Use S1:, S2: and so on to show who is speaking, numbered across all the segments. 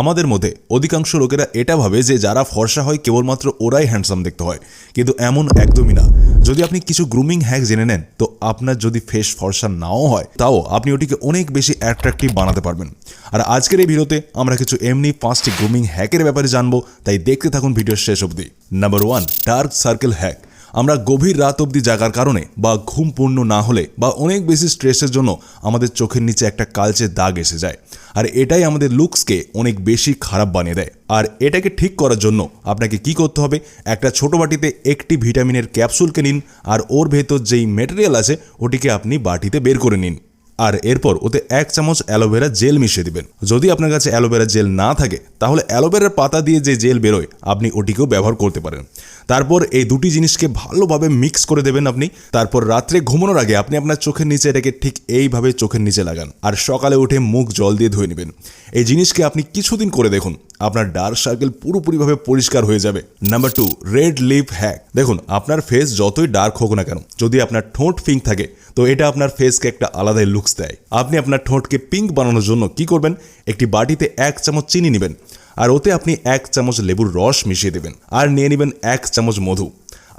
S1: আমাদের মধ্যে অধিকাংশ লোকেরা এটা ভাবে যে যারা ফর্সা হয় কেবলমাত্র ওরাই হ্যান্ডসাম দেখতে হয়। কিন্তু এমন একদমই না। যদি আপনি কিছু গ্রুমিং হ্যাক জেনে নেন, তো আপনার যদি ফেস ফর্সা নাও হয়, তাও আপনি ওটিকে অনেক বেশি অ্যাট্রাকটিভ বানাতে পারবেন। আর আজকের এই ভিডিওতে আমরা কিছু এমনি পাঁচটি গ্রুমিং হ্যাকের ব্যাপারে জানব, তাই দেখতে থাকুন ভিডিওর শেষ অবধি। Number one dark circle hack আমরা গভীর রাত অবধি জাগার কারণে বা ঘুম পূর্ণ না হলে বা অনেক বেশি স্ট্রেসের জন্য আমাদের চোখের নিচে একটা কালচে দাগ এসে যায়। আর এটাই আমাদের লুকসকে অনেক বেশি খারাপ বানিয়ে দেয়। আর এটাকে ঠিক করার জন্য আপনাকে কি করতে হবে? একটা ছোট বাটিতে একটি ভিটামিনের ক্যাপসুলকে নিন আর ওর ভেতর যেই মেটেরিয়াল আছে ওটিকে আপনি বাটিতে বের করে নিন। আর এরপর ওতে এক চামচ অ্যালোভেরা জেল মিশিয়ে দিবেন। যদি আপনার কাছে অ্যালোভেরা জেল না থাকে, তাহলে অ্যালোভেরার পাতা দিয়ে যে জেল বেরোয়, আপনি ওটিকেও ব্যবহার করতে পারেন। তারপর এই দুটি জিনিসকে ভালোভাবে মিক্স করে দেবেন আপনি। তারপর রাত্রে ঘুমানোর আগে আপনি আপনার চোখের নিচে এটাকে ঠিক এইভাবে চোখের নিচে লাগান। আর সকালে উঠে মুখ জল দিয়ে ধুয়ে নেবেন। এই জিনিসকে আপনি কিছুদিন করে দেখুন। আপনার ডার্ক সার্কেল পুরোপুরিভাবে পরিষ্কার হয়ে যাবে। Number two red lip hack দেখুন, আপনার ফেস যতই ডার্ক হোক না কেন, যদি আপনার ঠোঁট পিঙ্ক থাকে, তো এটা আপনার ফেসকে একটা আলাদাই লুকস দেয়। আপনি আপনার ঠোঁটকে পিঙ্ক বানানোর জন্য কি করবেন? একটি বাটিতে এক চামচ চিনি নেবেন, আর ওতে আপনি এক চামচ লেবুর রস মিশিয়ে দেবেন, আর নিয়ে নেবেন এক চামচ মধু।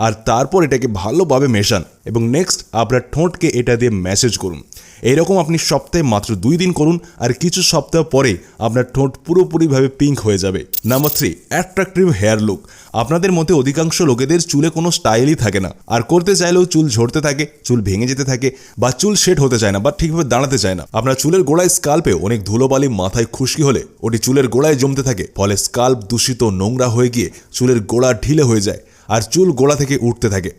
S1: আর তারপর এটাকে ভালোভাবে মেশান এবং নেক্সট আপনার ঠোঁটকে এটা দিয়ে ম্যাসেজ করুন। এইরকম আপনি সপ্তাহে মাত্র দুই দিন করুন আর কিছু সপ্তাহ পরে আপনার ঠোঁট পুরোপুরিভাবে পিঙ্ক হয়ে যাবে। Number three attractive hair look আপনাদের মধ্যে অধিকাংশ লোকেদের চুলে কোনো স্টাইলই থাকে না। আর করতে চাইলেও চুল ঝরতে থাকে, চুল ভেঙে যেতে থাকে বা চুল শেড হতে চায় না বা ঠিকভাবে দাঁড়াতে চায় না। আপনার চুলের গোড়ায় স্কাল্পে অনেক ধুলোবালি মাথায় খুশকি হলে ওটি চুলের গোড়ায় জমতে থাকে, ফলে স্কাল্প দূষিত নোংরা হয়ে গিয়ে চুলের গোড়া ঢিলে হয়ে যায়। আর চুল গোড়া থেকে উঠতে থাকে।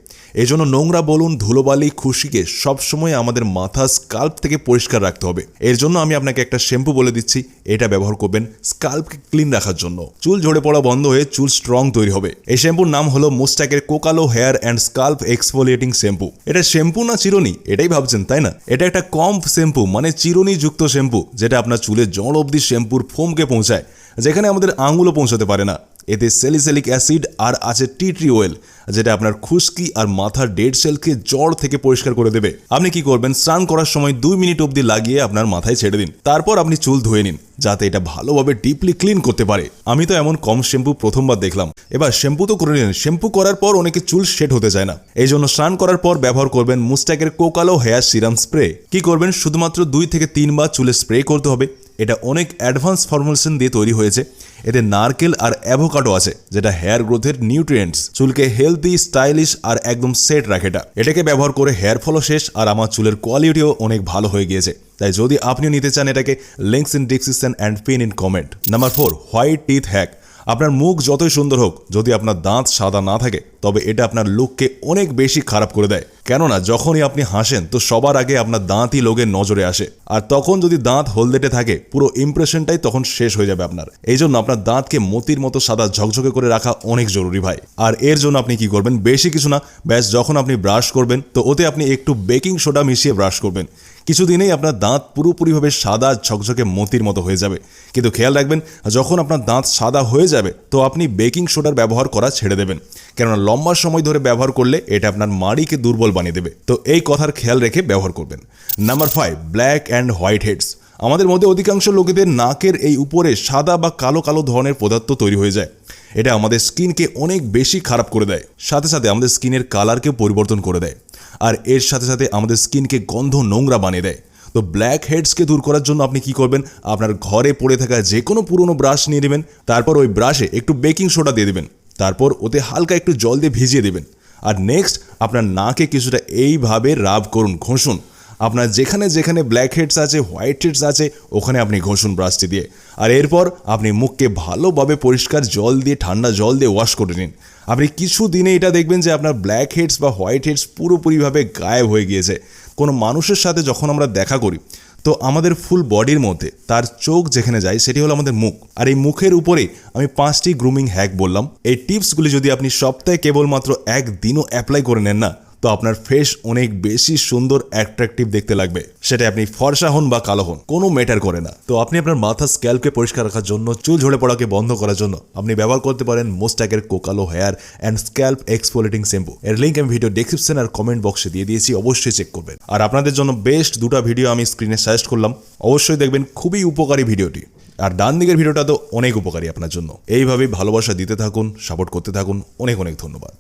S1: এজন্য নোংরা বলুন, ধুলোবালি, খুশিকে সবসময় আমাদের মাথা স্কাল্প থেকে পরিষ্কার রাখতে হবে। এর জন্য আমি আপনাকে একটা শ্যাম্পু বলে দিচ্ছি। এটা ব্যবহার করবেন স্কাল্পকে ক্লিন রাখার জন্য। চুল ঝরে পড়া বন্ধ হয়ে চুল স্ট্রং তৈরি হবে। এই শ্যাম্পুর নাম হলো মোস্টাকের কোকালো hair and scalp exfoliating shampoo এটা শ্যাম্পু না চিরুনি? এটাই ভাবছেন, তাই না? এটা একটা কম শ্যাম্পু মানে চিরুনি যুক্ত শ্যাম্পু যেটা আপনার চুলের জল অবধি শ্যাম্পুর ফোমকে পৌঁছায়, যেখানে আমাদের আঙুলও পৌঁছাতে পারে না। এতে সেলিসেলিক অ্যাসিড আর আছে টি ট্রি অয়েল যেটা আপনার খুশকি আর মাথার ডেড সেলকে জ্বর থেকে পরিষ্কার করে দেবে। আপনি কি করবেন? স্নান করার সময় দুই মিনিট অবধি লাগিয়ে আপনার মাথায় ছেড়ে দিন। তারপর আপনি চুল ধুয়ে নিন, যাতে এটা ভালোভাবে ডিপলি ক্লিন করতে পারে। আমি তো এমন কম শ্যাম্পু প্রথমবার দেখলাম। এবার শ্যাম্পু তো করে নিন শ্যাম্পু করার পর অনেকে চুল শেড হতে চায় না। এই জন্য স্নান করার পর ব্যবহার করবেন মুস্টাকের কোকালো হেয়ার সিরাম স্প্রে। কি করবেন? শুধুমাত্র দুই থেকে তিনবার চুলে স্প্রে করতে হবে। এটা অনেক অ্যাডভান্স ফর্মুলেশন দিয়ে তৈরি হয়েছে। এতে নারকেল আর অ্যাভোকাডো আছে, যেটা হেয়ার গ্রোথের নিউট্রিয়েন্টস, চুলকে হেলদি, স্টাইলিশ আর একদম সেট রাখে এটা। এটাকে ব্যবহার করে হেয়ার ফলও শেষ আর আমার চুলের কোয়ালিটিও অনেক ভালো হয়ে গিয়েছে। তাই যদি আপনিও নিতে চান এটাকে links in description and pin in comment number four white teeth hack আপনার মুখ যতই সুন্দর হোক, যদি আপনার দাঁত সাদা না থাকে, তবে এটা আপনার লুককে অনেক বেশি খারাপ করে দেয়। কেননা যখনই আপনি হাসেন, তো সবার আগে আপনার দাঁতই লোকের নজরে আসে। আর তখন যদি দাঁত হলদেটে থাকে, পুরো ইমপ্রেশনটাই তখন শেষ হয়ে যাবে আপনার। এই জন্য আপনার দাঁতকে মতির মতো সাদা ঝকঝকে করে রাখা অনেক জরুরি ভাই। আর এর জন্য আপনি কি করবেন? বেশি কিছু না, ব্যাস যখন আপনি ব্রাশ করবেন, তো ওতে আপনি একটু বেকিং সোডা মিশিয়ে ব্রাশ করবেন। কিছুদিনেই আপনার দাঁত পুরোপুরিভাবে সাদা ঝকঝকে মতির মতো হয়ে যাবে। কিন্তু খেয়াল রাখবেন, যখন আপনার দাঁত সাদা হয়ে যাবে, তো আপনি বেকিং সোডার ব্যবহার করা ছেড়ে দেবেন। কেননা লম্বা সময় ধরে ব্যবহার করলে এটা আপনার মাড়িকে দুর্বল বানিয়ে দেবে। তো এই কথার খেয়াল রেখে ব্যবহার করবেন। Number five black and white heads আমাদের মধ্যে অধিকাংশ লোকেদের নাকের এই উপরে সাদা বা কালো কালো ধরনের পদার্থ তৈরি হয়ে যায়। এটা আমাদের স্কিনকে অনেক বেশি খারাপ করে দেয়। সাথে সাথে আমাদের স্কিনের কালারকে পরিবর্তন করে দেয়। আর এর সাথে সাথে আমাদের স্কিনকে গন্ধ নোংরা বানিয়ে দেয়। তো ব্ল্যাক হেডসকে দূর করার জন্য আপনি কি করবেন? আপনার ঘরে পড়ে থাকা যে কোনো পুরনো ব্রাশ নিয়ে নেবেন। তারপর ওই ব্রাশে একটু বেকিং সোডা দিয়ে দেবেন। তারপর ওতে হালকা একটু জল দিয়ে ভিজিয়ে দেবেন। আর নেক্সট আপনার নাকে কিছুটা এইভাবে রাব করুন, ঘষুন। আপনার যেখানে যেখানে ব্ল্যাক হেডস আছে হোয়াইট হেডস আছে, ওখানে আপনি ঘষুন ব্রাশটি দিয়ে। আর এরপর আপনি মুখকে ভালোভাবে পরিষ্কার জল দিয়ে, ঠান্ডা জল দিয়ে ওয়াশ করে নিন। আপনি কিছু দিনে এটা দেখবেন যে আপনার ব্ল্যাক হেডস বা হোয়াইট হেডস পুরোপুরিভাবে গায়েব হয়ে গিয়েছে। কোনো মানুষের সাথে যখন আমরা দেখা করি তো আমাদের ফুল বডির মধ্যে, তার চোখ যেখানে যায় সেটি হলো আমাদের মুখ। আর এই মুখের উপরে আমি পাঁচটি গ্রুমিং হ্যাক বললাম। এই টিপসগুলি যদি আপনি সপ্তাহে কেবলমাত্র একদিনও অ্যাপ্লাই করে নেন না তো আপনার ফেস অনেক বেশি সুন্দর অ্যাট্রাকটিভ দেখতে লাগবে। সেটা আপনি ফর্সা হন বা কালো হন, কোনো ম্যাটার করে না। তো আপনি আপনার মাথা স্ক্যাল্পকে পরিষ্কার রাখার জন্য, চুল ঝরে পড়াকে বন্ধ করার জন্য, আপনি ব্যবহার করতে পারেন মোস্ট্যাকের কোকালো hair and scalp exfoliating shampoo এর লিঙ্ক আমি ভিডিও ডেসক্রিপশন আর কমেন্ট বক্সে দিয়ে দিয়েছি, অবশ্যই চেক করবেন। আর আপনাদের জন্য বেস্ট দুটা ভিডিও আমি স্ক্রিনে সাজেস্ট করলাম। অবশ্যই দেখবেন খুবই উপকারী ভিডিওটি আর ডান দিকের ভিডিওটা তো অনেক উপকারী আপনার জন্য। এইভাবে ভালোবাসা দিতে থাকুন সাপোর্ট করতে থাকুন। অনেক অনেক ধন্যবাদ।